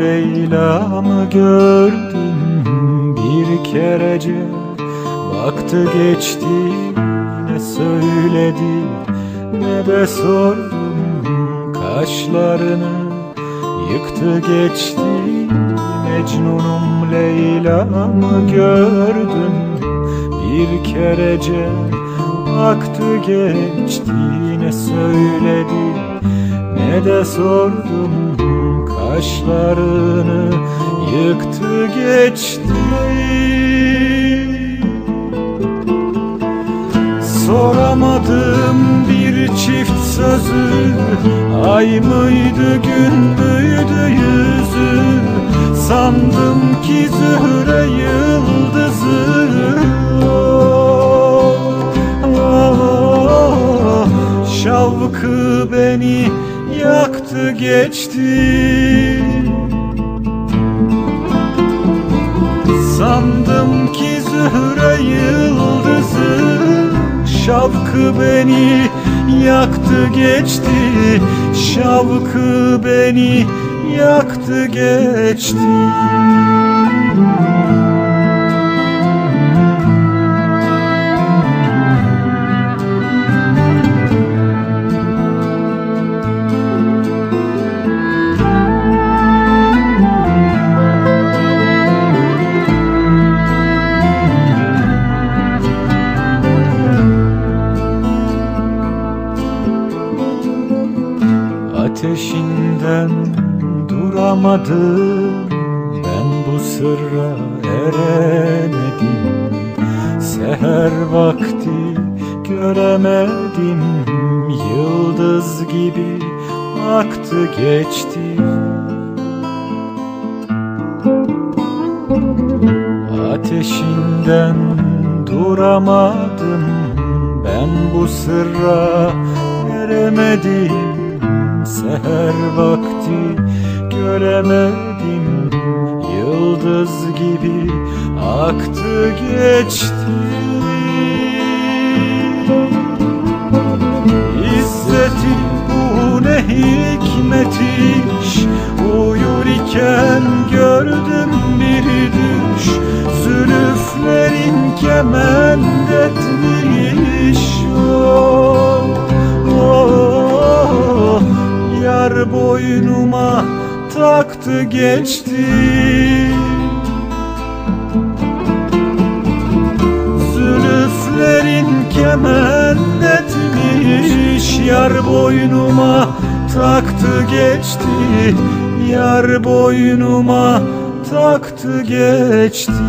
Leyla'mı gördüm bir kerece. Baktı geçti ne söyledi. Ne de sordum Kaşlarını. Yıktı geçti Mecnunum Leyla'mı gördüm bir kerece. Baktı geçti ne söyledi. Ne de sordum Kaşlarını yıktı geçti. Soramadım bir çift sözü. Ay mıydı gün müydü yüzü? Sandım ki zühre yıldızı. Ah, Şavkı beni yaktı geçti. Sandım ki zühre yıldızı Şavkı beni yaktı geçti. Şavkı beni yaktı geçti Ateşinden duramadım Ben bu sırra eremedim. Seher vakti göremedim. Yıldız gibi aktı geçti. Ateşinden duramadım. Ben bu sırra eremedim Seher vakti göremedim. Yıldız gibi aktı geçti. İzzeti bu ne hikmetiş? Uyur iken gördüm bir düş. Zülüflerin kement etmiş Yar boynuma taktı geçti. Zülüflerin kement etmiş Yar boynuma taktı geçti. Yar boynuma taktı geçti